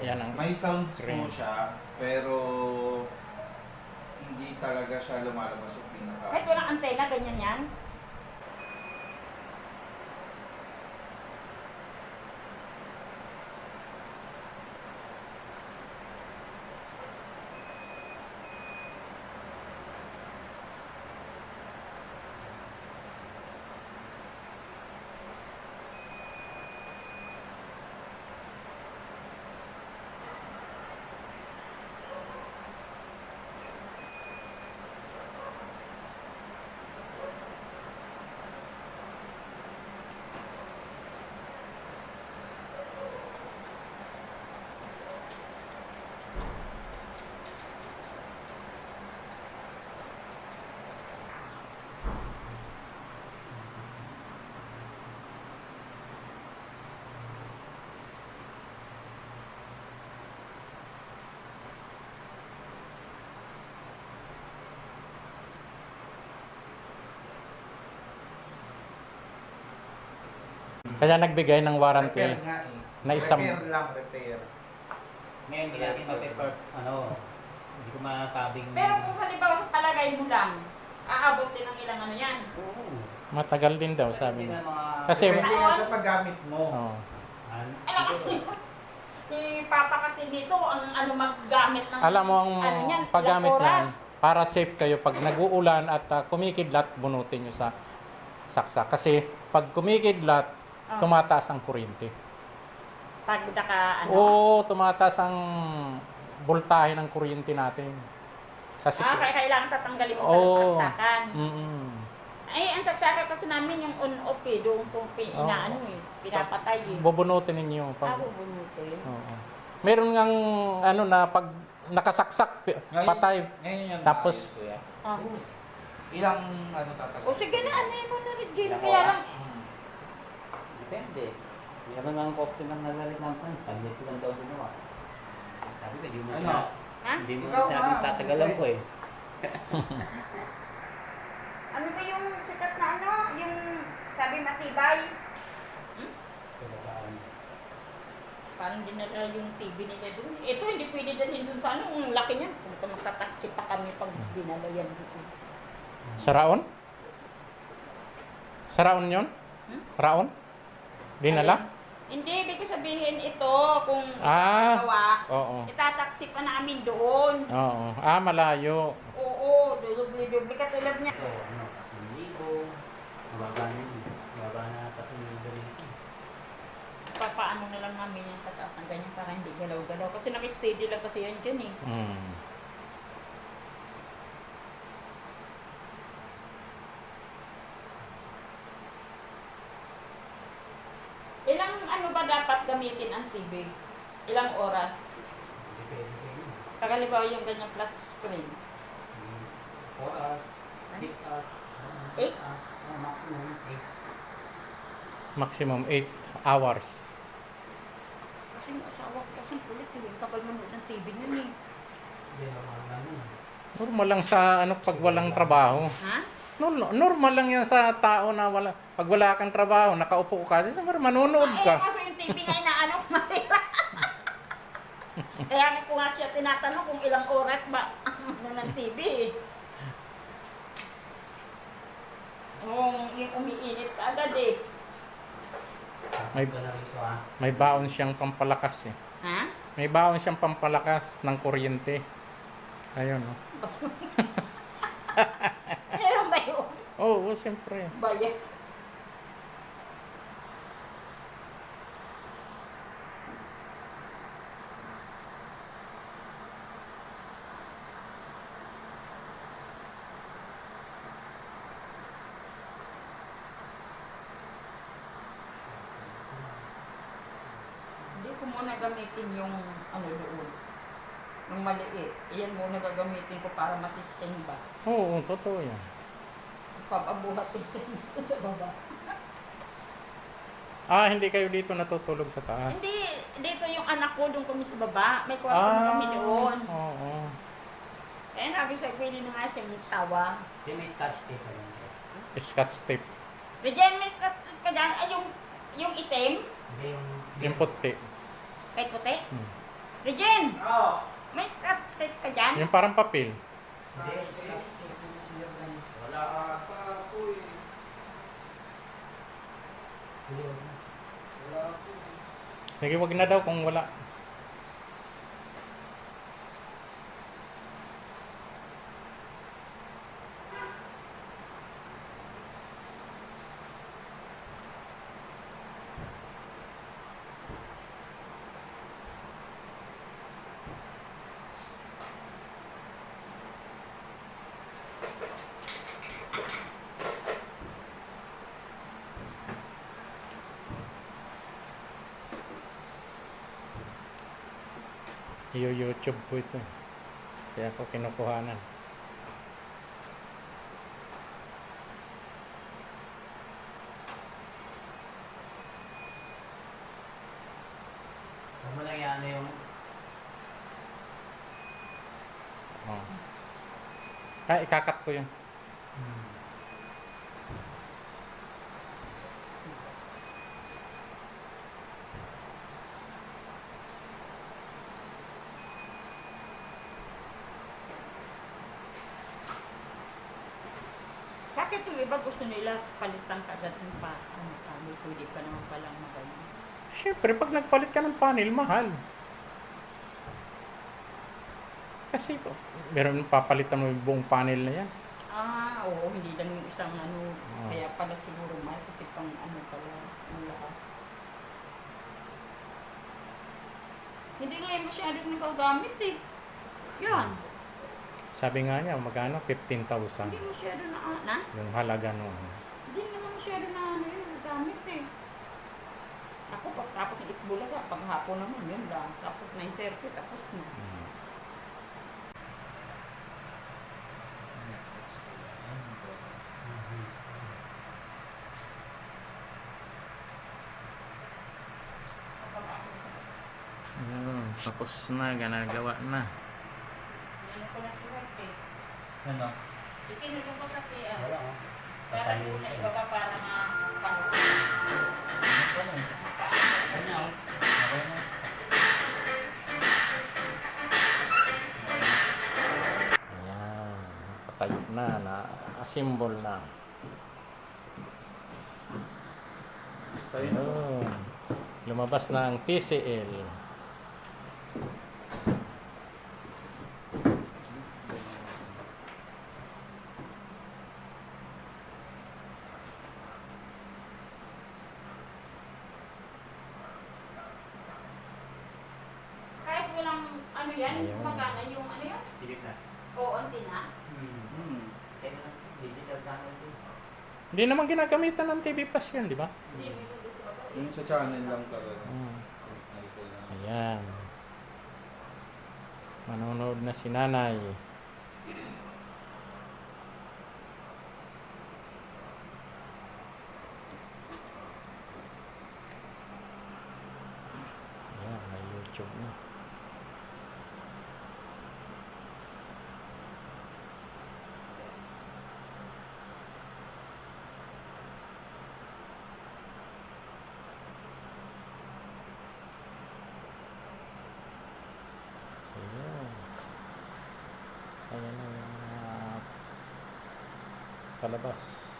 Yan ang May sounds screen. po siya, pero hindi talaga siya lumalabas yung pinaka. Kahit walang antena, ganyan yan. Kaya nagbigay ng warranty. Repair nga eh. Na isang- Repair lang, repair. Ngayon, hindi natin mape-per, ano, hindi ko masabing... Pero kung halimbawa palagay mo lang, aabot din ng ilang ano yan. Oo. Matagal din daw, sabi niya. Kasi- Depende nga sa paggamit mo. Oo. An- Alam mo, si Papa kasi dito, ang ano maggamit ng Alam mo ang ano yan, paggamit niyan, oras. para safe kayo pag nag-uulan at uh, kumikidlat, bunutin nyo sa saksa. Kasi pag kumikidlat, Ah. tumataas ang kuryente. Pag naka ano. Oo, tumataas ang voltahe ng kuryente natin. Kasi, ah, kaya kailangan tatanggalin mo oh. saksakan. Mm-mm. Ay, ang saksakan kasi namin yung on-off eh, doon po pi- Oo. inaano eh, pinapatay eh. bubunutin ninyo. Ah, Pag, bubunutin. Oo. Meron ngang ano na pag nakasaksak, Ngayon- patay. Ngayon yung Tapos- naayos ko yan. Ah. Ilang ano tatagal? O sige na, ano mo na rin, Kaya lang? Depende. Hindi naman ang costume ng nagalit ng san. Saglit ko lang daw ginawa. Sabi ko, hindi mo Ano? ha? Hindi mo Ikaw sinabing nga, tatagalan ko eh. Ano ba yung sikat na ano? Yung sabi matibay? Kaya? Parang dinala yung TV nila doon. Ito, hindi pwede dalhin doon sa ano. Ang laki niyan. Kung magtataksi pa kami pag dinala yan doon. Sa Raon? Sa Raon yun? Hmm? Raon? Dinala? Hindi, ibig ko sabihin ito, kung Ah. gawa, Oo. itataksi pa namin doon. Oo. Ah, malayo. Oo, dubli-dubli katulad niya. Ito, ano, 3,000. Mababa na yun. Mababa na 3,000 dito. Papaano na lang namin yan sa taas ng ganyan para hindi galaw-galaw. Kasi naka-steady lang kasi yan dyan eh. Mm. Ilang ano ba dapat gamitin ang TV? Ilang oras? Kagalibaw yung ganyang flat screen. 4 hours, 6 hours, Eight? 8 hours, maximum 8. Maximum 8 hours. Kasi yung asawa ko kasi kulit eh. Tagal manood ng TV eh. Naman ganun. Normal lang sa ano pag walang trabaho. Ha? Nor- Normal lang yan sa tao na wala pag wala kang trabaho, nakaupo ka, siyempre manonood ka. kaso yung TV nga inaano, masira. Kaya nga ko nga siya tinatanong kung ilang oras ba ano ng TV. Oo, yung umiinit ka agad eh. May- May na baon siyang pampalakas eh. Ha? May baon siyang pampalakas ng kuryente. Ayun, oh. Oo, oh, siyempre. Bayan. Hindi ko muna gamitin yung ano doon. Yung maliit. Iyan muna gagamitin ko para matisting ba. Oo, totoo yan. Papabuhat ko sa, sa baba. Ah, hindi kayo dito natutulog sa taas. Hindi, dito yung anak ko, doon kami sa baba. May kwarto na kami doon. Ah, Oo. Eh, nabi sa pwede na nga siya yung sawa. Hindi may scotch tape pa rin. Scotch tape. Regine, may skat ka dyan. Ay, yung, yung itim, Hindi yung... Yung puti. kahit puti. Hmm. Regine! Oo. May scotch tape ka dyan? Yung parang papel. Hindi, Wala ata po eh. Sige, wag na daw kung wala. I-YouTube po ito. Kaya ako kinukuhanan. Lang yan yung Oh. Kaya ikakat ko yun. Bakit yung iba gusto nila palitan ka agad ng pa? Ano kami, pwede pa naman palang magaling. Siyempre, pag nagpalit ka ng panel, mahal. Kasi, po, meron papalitan mo yung buong panel na yan. Ah, oo, hindi lang yung isang ano, Ah. kaya pala siguro may kasi pang ano pala, ang lahat. Hindi nga yung masyadong nagagamit eh. Yan, Sabi nga niya, magkano? 15,000. hindi masyado na, ah, na? Yung halaga nung... Hindi naman masyado na ano yun, nagagamit eh. Ako, pagtapos ng itbulaga, paghapon naman, yun lang. Tapos 9.30, tapos na. Mm. Ayun, tapos na, ganagawa na. Ano ko na si Wife eh. Ano? Itinulong ko kasi, ah, Wala oh. Para Sasali ko ko na ibaba para ma pang Ano? Ano? Okay na. Ayan, nakatayo na, na symbol na. Ayun, lumabas na ang TCL. Kahit walang ano yan, Ayun. gumagana yung ano yan? Pilipinas. Oo, na. Hmm. Hmm. Kaya na, digital channel din. Hindi naman ginagamitan ng TV Plus yun, di ba? Hindi mo yung sa channel lang talaga. Mm. Lang. Ayan. Manonood na si nanay. palabas.